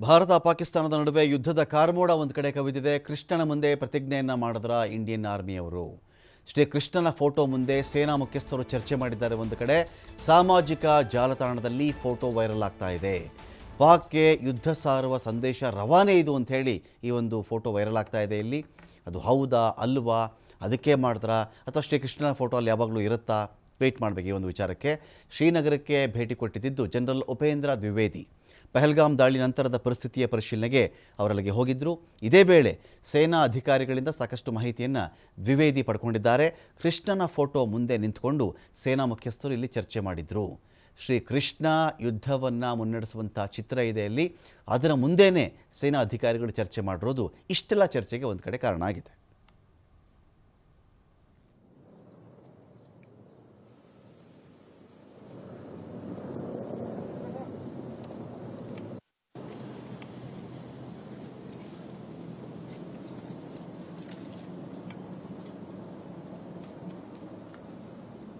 ಭಾರತ ಪಾಕಿಸ್ತಾನದ ನಡುವೆ ಯುದ್ಧದ ಕಾರ್ಮೋಡ ಒಂದು ಕಡೆ ಕವಿದಿದೆ. ಕೃಷ್ಣನ ಮುಂದೆ ಪ್ರತಿಜ್ಞೆಯನ್ನು ಮಾಡಿದ್ರ ಇಂಡಿಯನ್ ಆರ್ಮಿಯವರು ಶ್ರೀ ಕೃಷ್ಣನ ಫೋಟೋ ಮುಂದೆ ಸೇನಾ ಮುಖ್ಯಸ್ಥರು ಚರ್ಚೆ ಮಾಡಿದ್ದಾರೆ ಒಂದು ಕಡೆ. ಸಾಮಾಜಿಕ ಜಾಲತಾಣದಲ್ಲಿ ಫೋಟೋ ವೈರಲ್ ಆಗ್ತಾ ಇದೆ. ಪಾಕ್ಗೆ ಯುದ್ಧ ಸಾರುವ ಸಂದೇಶ ರವಾನೆ ಇದು ಅಂತ ಹೇಳಿ ಈ ಒಂದು ಫೋಟೋ ವೈರಲ್ ಆಗ್ತಾ ಇದೆ ಇಲ್ಲಿ. ಅದು ಹೌದಾ, ಅಲ್ವಾ, ಅದಕ್ಕೆ ಮಾಡಿದ್ರಾ, ಅಥವಾ ಶ್ರೀ ಕೃಷ್ಣನ ಫೋಟೋ ಅಲ್ಲಿ ಯಾವಾಗಲೂ ಇರುತ್ತಾ? ವೇಟ್ ಮಾಡಬೇಕು ಈ ಒಂದು ವಿಚಾರಕ್ಕೆ. ಶ್ರೀನಗರಕ್ಕೆ ಭೇಟಿ ಕೊಟ್ಟಿದ್ದು ಜನರಲ್ ಉಪೇಂದ್ರ ದ್ವಿವೇದಿ. ಪಹಲ್ಗಾಮ್ ದಾಳಿ ನಂತರದ ಪರಿಸ್ಥಿತಿಯ ಪರಿಶೀಲನೆಗೆ ಅವರಲ್ಲಿಗೆ ಹೋಗಿದ್ದರು ಇದೇ ವೇಳೆ ಸೇನಾ ಅಧಿಕಾರಿಗಳಿಂದ ಸಾಕಷ್ಟು ಮಾಹಿತಿಯನ್ನು ದ್ವಿವೇದಿ ಪಡ್ಕೊಂಡಿದ್ದಾರೆ. ಕೃಷ್ಣನ ಫೋಟೋ ಮುಂದೆ ನಿಂತುಕೊಂಡು ಸೇನಾ ಮುಖ್ಯಸ್ಥರು ಇಲ್ಲಿ ಚರ್ಚೆ ಮಾಡಿದರು. ಶ್ರೀ ಕೃಷ್ಣ ಯುದ್ಧವನ್ನು ಮುನ್ನಡೆಸುವಂಥ ಚಿತ್ರ ಇದೆ ಅಲ್ಲಿ. ಅದರ ಮುಂದೆಯೇ ಸೇನಾ ಅಧಿಕಾರಿಗಳು ಚರ್ಚೆ ಮಾಡಿರೋದು. ಇಷ್ಟೆಲ್ಲ ಚರ್ಚೆಗೆ ಒಂದು ಕಡೆ ಕಾರಣ ಆಗಿದೆ.